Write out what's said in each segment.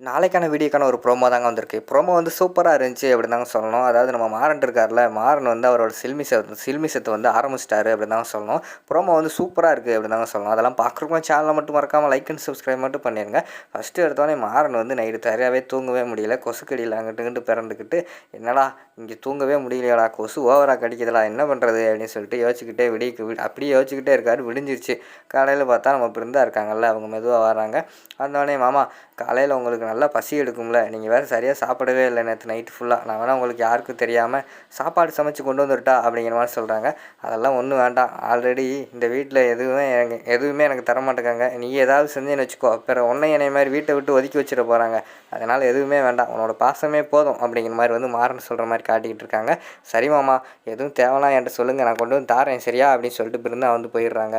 நாளைக்கான வீடியோக்கான ஒரு ப்ரோமோ தாங்க வந்திருக்கு. ப்ரோமோ வந்து சூப்பராக இருந்துச்சு அப்படின்னு தாங்க சொல்லணும். அதாவது நம்ம மாறன் இருக்கார்ல மாறன் வந்து அவரோட சில்மிசை சில்மிசத்தை வந்து ஆரம்பிச்சிட்டாரு அப்படின்னு தாங்க சொல்லணும். ப்ரோமோ வந்து சூப்பராக இருக்குது அப்படின்னு தாங்க சொல்லணும். அதெல்லாம் பார்க்குறக்கும் சேனலை மட்டும் மறக்காமல் லைக் அண்ட் சப்ஸ்கிரைப் மட்டும் பண்ணிடுங்க ஃபஸ்ட்டு எடுத்தோடனே மாறன் வந்து நைட்டு சரியாகவே தூங்கவே முடியல. கொசுக்கடியில் அங்கிட்டு இங்கிட்டு பிறந்துக்கிட்டு என்னடா இங்கே தூங்கவே முடியலையாடா கொசு ஓவராக கடிக்குதுடா என்ன பண்ணுறது அப்படின்னு சொல்லிட்டு யோசிச்சுக்கிட்டே விடிக்கு வி- அப்படியே யோசிச்சுக்கிட்டே இருக்காரு. விடிஞ்சிருச்சு. காலையில் பார்த்தா நம்ம பிருந்தா இருக்காங்கல்ல அவங்க மெதுவாக வராங்க வந்தோடனே மாமா காலையில் உங்களுக்கு நல்லா பசி எடுக்கும்ல. நீங்கள் வேறு சரியாக சாப்பிடவே இல்லை நேற்று நைட்டு ஃபுல்லாக நான் வேணால் உங்களுக்கு யாருக்கும் தெரியாமல் சாப்பாடு சமைச்சு கொண்டு வந்துருட்டா அப்படிங்கிற மாதிரி சொல்கிறாங்க அதெல்லாம் ஒன்றும் வேண்டாம். ஆல்ரெடி இந்த வீட்டில் எதுவுமே எனக்கு எதுவுமே எனக்கு தர மாட்டேங்காங்க. நீ ஏதாவது செஞ்சேன்னு வச்சுக்கோ. பிற உன்னை என்னை மாதிரி வீட்டை விட்டு ஒதுக்கி வச்சிட போகிறாங்க அதனால் எதுவுமே வேண்டாம். உன்னோட பாசமே போதும் அப்படிங்கிற மாதிரி வந்து மாறன் சொல்கிற மாதிரி காட்டிக்கிட்டு இருக்காங்க. சரி மாமா எதுவும் தேவைலாம் என்கிட்ட சொல்லுங்கள் நான் கொண்டு வந்து தாரேன். சரியா? அப்படின்னு சொல்லிட்டு பிருந்தா வந்து போயிடுறாங்க.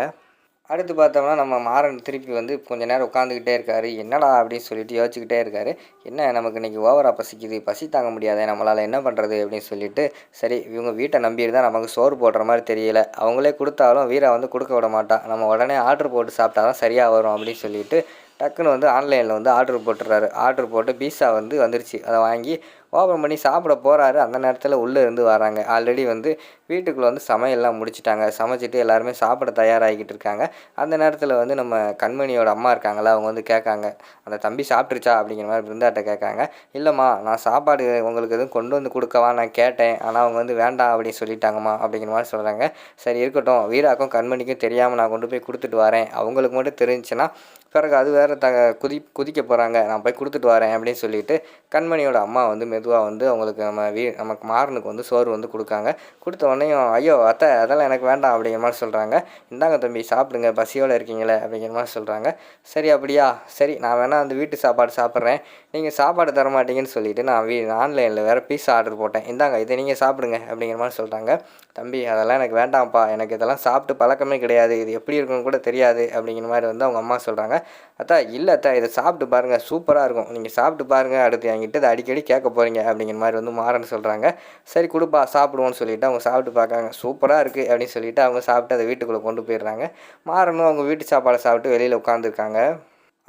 அடுத்து பார்த்தோம்னா நம்ம மாறன் திருப்பி வந்து கொஞ்ச நேரம் உட்காந்துக்கிட்டே இருக்காரு. என்னடா அப்படின்னு சொல்லிட்டு யோசிச்சுக்கிட்டே இருக்காரு. என்ன நமக்கு இன்றைக்கி ஓவராக பசிக்குது பசி தாங்க முடியாதே நம்மளால் என்ன பண்ணுறது அப்படின்னு சொல்லிட்டு சரி இவங்க வீட்டை நம்பியிருந்தால் நமக்கு சோறு போடுற மாதிரி தெரியல. அவங்களே கொடுத்தாலும் வீரா வந்து கொடுக்க விட மாட்டான் நம்ம உடனே ஆர்டர் போட்டு சாப்பிட்டா தான் சரியாக வரும் அப்படின்னு சொல்லிட்டு டக்குன்னு வந்து ஆன்லைனில் வந்து ஆர்டர் போட்டுறாரு ஆர்டர் போட்டு பீஸா வந்து வந்துருச்சு. அதை வாங்கி ஓப்பன் பண்ணி சாப்பிட போகிறாரு அந்த நேரத்தில் உள்ளே இருந்து வராங்க. ஆல்ரெடி வந்து வீட்டுக்குள்ளே வந்து சமையல்லாம் முடிச்சிட்டாங்க. சமைச்சிட்டு எல்லாருமே சாப்பிட தயாராகிக்கிட்டு இருக்காங்க. அந்த நேரத்தில் வந்து நம்ம கண்மணியோட அம்மா இருக்காங்களா அவங்க வந்து கேட்காங்க அந்த தம்பி சாப்பிட்ருச்சா அப்படிங்கிற மாதிரி பிருந்தாட்ட கேட்காங்க. இல்லைம்மா நான் சாப்பாடு உங்களுக்கு எதுவும் கொண்டு வந்து கொடுக்கவா? நான் கேட்டேன். ஆனால் அவங்க வந்து வேண்டாம் அப்படின்னு சொல்லிட்டாங்கம்மா அப்படிங்கிற மாதிரி சொல்கிறாங்க சரி இருக்கட்டும். வீராக்கும் கண்மணிக்கும் தெரியாமல் நான் கொண்டு போய் கொடுத்துட்டு வரேன். அவங்களுக்கு மட்டும் தெரிஞ்சுன்னா பிறகு அது வேறு த குதி குதிக்க போகிறாங்க நான் போய் கொடுத்துட்டு வரேன் அப்படின்னு சொல்லிட்டு கண்மணியோட அம்மா வந்து மெதுவாக வந்து அவங்களுக்கு நம்ம வீ நமக்கு மாறனுக்கு வந்து சோறு வந்து கொடுக்காங்க. கொடுத்த உடனே ஐயோ அத்தை அதெல்லாம் எனக்கு வேண்டாம் அப்படிங்கிற மாதிரி சொல்கிறாங்க இந்தாங்க தம்பி சாப்பிடுங்க பசியோடு இருக்கீங்களே அப்படிங்கிற மாதிரி சொல்கிறாங்க சரி அப்படியா? சரி நான் வேணால் அந்த வீட்டு சாப்பாடு சாப்பிட்றேன். நீங்கள் சாப்பாடு தர மாட்டீங்கன்னு சொல்லிட்டு நான் வீ ஆன்லைனில் வேறு பீஸா ஆர்டர் போட்டேன். இந்தாங்க இதை நீங்கள் சாப்பிடுங்க அப்படிங்கிற மாதிரி சொல்கிறாங்க தம்பி அதெல்லாம் எனக்கு வேண்டாம்ப்பா. எனக்கு இதெல்லாம் சாப்பிட்டு பழக்கமே கிடையாது. இது எப்படி இருக்குன்னு கூட தெரியாது அப்படிங்கிற மாதிரி வந்து அவங்க அம்மா சொல்கிறாங்க அத்தா இல்லை அத்தா இதை சாப்பிட்டு பாருங்கள் சூப்பராக இருக்கும். நீங்கள் சாப்பிட்டு பாருங்கள் அடுத்து என்கிட்ட இதை அடிக்கடி கேட்க போகிறீங்க அப்படிங்கிற மாதிரி வந்து மாறன்னு சொல்கிறாங்க சரி கொடுப்பா சாப்பிடுவோன்னு சொல்லிவிட்டு அவங்க சாப்பிட்டு பார்க்காங்க. சூப்பராக இருக்குது அப்படின்னு சொல்லிவிட்டு அவங்க சாப்பிட்டு அதை வீட்டுக்குள்ளே கொண்டு போயிடுறாங்க. மாறனும் அவங்க வீட்டு சாப்பாடை சாப்பிட்டு வெளியில் உட்காந்துருக்காங்க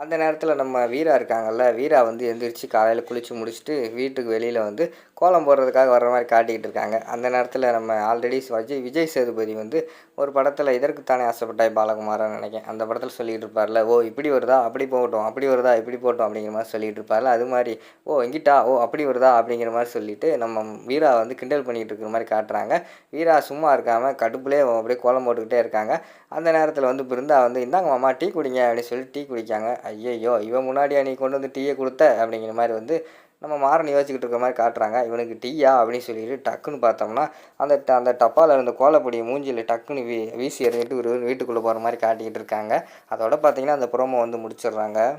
அந்த நேரத்தில் நம்ம வீரா இருக்காங்கல்ல வீரா வந்து எந்திரிச்சு காலையில் குளித்து முடிச்சுட்டு வீட்டுக்கு வெளியில் வந்து கோலம் போடுறதுக்காக வர்ற மாதிரி காட்டிக்கிட்டு இருக்காங்க. அந்த நேரத்தில் நம்ம ஆல்ரெடி விஜய் விஜய் சேதுபதி வந்து ஒரு படத்தில் இதற்கு தானே ஆசைப்பட்டாய் பாலகுமாரன்னு நினைக்கேன் அந்த படத்தில் சொல்லிக்கிட்டு இருப்பார்ல ஓ இப்படி வருதா? அப்படி போகட்டும் அப்படி வருதா? இப்படி போட்டோம் அப்படிங்கிற மாதிரி சொல்லிகிட்டு இருப்பார்ல. அது மாதிரி ஓ இங்கிட்டா? ஓ அப்படி வருதா? அப்படிங்கிற மாதிரி சொல்லிட்டு நம்ம வீரா வந்து கிண்டல் பண்ணிகிட்டு இருக்கிற மாதிரி காட்டுறாங்க. வீரா சும்மா இருக்காமல் கடுப்புலேயே அப்படியே கோலம் போட்டுக்கிட்டே இருக்காங்க. அந்த நேரத்தில் வந்து பிருந்தா வந்து இந்தாங்க மாமா டீ குடிங்க அப்படின்னு சொல்லி டீ குடிக்காங்க. ஐயையோ இவன் முன்னாடியா நீ கொண்டு வந்து டீயை கொடுத்த? அப்படிங்கிற மாதிரி வந்து நம்ம மாறன் யோசிச்சுக்கிட்டு இருக்கிற மாதிரி காட்டுறாங்க. இவனுக்கு டீயா? அப்படின்னு சொல்லிட்டு டக்குன்னு பார்த்தோம்னா அந்த ட- அந்த டப்பாவில் இருந்த கோலப்பொடியை மூஞ்சியில் டக்குன்னு வீ வீசி எறிஞ்சிட்டு ஒரு வீட்டுக்குள்ளே போகிற மாதிரி காட்டிக்கிட்டு இருக்காங்க. அதோட பார்த்தீங்கன்னா அந்த ப்ரோமோ வந்து முடிச்சிடுறாங்க.